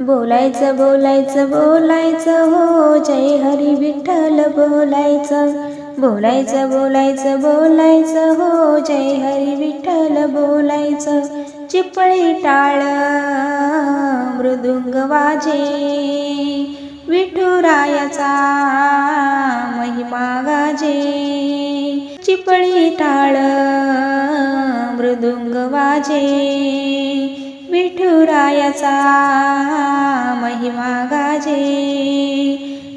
बोलायचं बोलायचं बोलायचं हो जय हरी विठ्ठल बोलायचं. बोलायचं बोलायचं बोलायचं हो जय हरी विठ्ठल बोलायचं. चिपळी टाळ मृदुंग वाजे विठुरायाचा महिमा गाजे. चिपळी टाळ मृदुंग वाजे विठुरायाचा महिमा गाजे.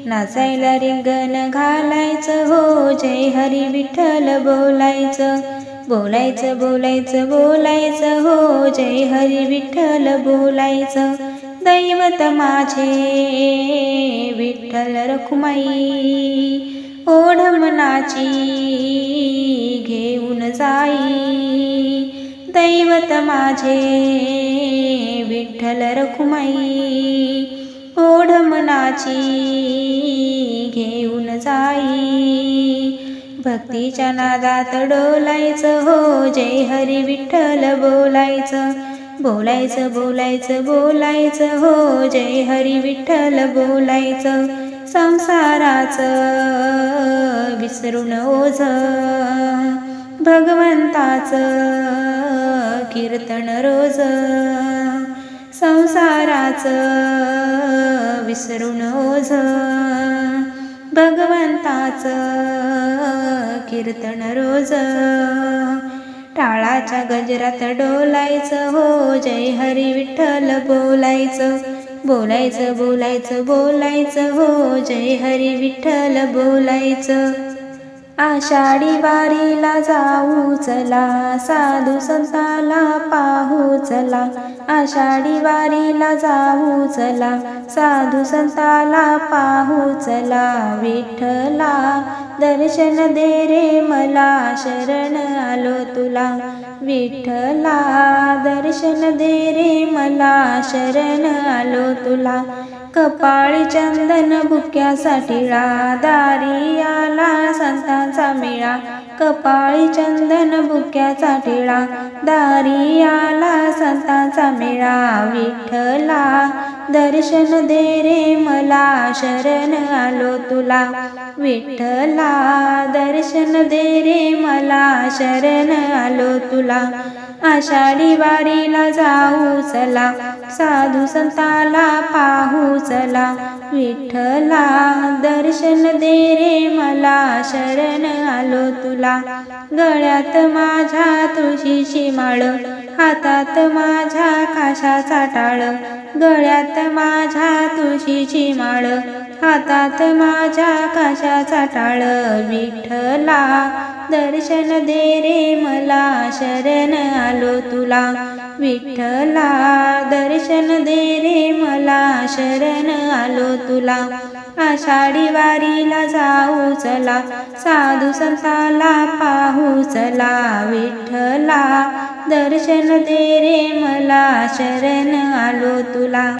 नाचायला रिंगण घालायचं हो जय हरी विठ्ठल बोलायचं. बोलायचं बोलायचं बोलायचं हो जय हरी विठ्ठल बोलायचं. दैवत माझे विठ्ठल रखुमाई. ओढ मनाची घेऊन जाई. दैवत माझे विठ्ठल रखुमाई ओढ मनाची घेऊन जाई. भक्तीच्या नादात डोलायचं हो जय हरी विठ्ठल बोलायचं बोलायचं बोलायचं बोलायचं हो जय हरी विठ्ठल बोलायचं. संसाराचं विसरून ओझ भगवंताचं कीर्तन रोज. संसाराचं विसरून ओझ. भगवंताचं कीर्तन रोज. टाळाच्या गजरात डोलायचं हो. जय हरी विठ्ठल बोलायचं. बोलायचं बोलायचं बोलायचं हो. जय हरी विठ्ठल बोलायचं. आषाढी वारीला जाऊ चला साधू संताला पाहू चला. आषाढी वारीला जाऊ चला साधू संताला पाहू चला. विठ्ठला दर्शन दे रे मला शरण आलो तुला. विठ्ठला दर्शन दे रे मला शरण आलो तुला. कपाळी चंदन बुक्यासाठी दारी आला संतांचा मेळा. कपाळी चंदन बुक्याचा टिळा दारी आला संतांचा मेळा. विठ्ठला दर्शन दे रे मला शरण आलो तुला. विठ्ठला दर्शन दे रे मला शरण आलो तुला. आषाढी वारीला जाऊ चला साधू संताला पाहू चला. विठ्ठला दर्शन दे रे मला शरण आलो तुला. गळ्यात माझ्या तुळशीची माळ हातात माझ्या काशाचा टाळ. गळ्यात माझ्या तुळशीची माळ हातात माझ्या काशाचा टाळ. विठ्ठला दर्शन दे रे मला शरण आलो तुला. विठ्ठला दर्शन दे रे मला शरण आलो तुला. आषाढी वारीला जाऊ चला साधू संताला पाहू चला. विठ्ठला दर्शन दे रे मला शरण आलो तुला.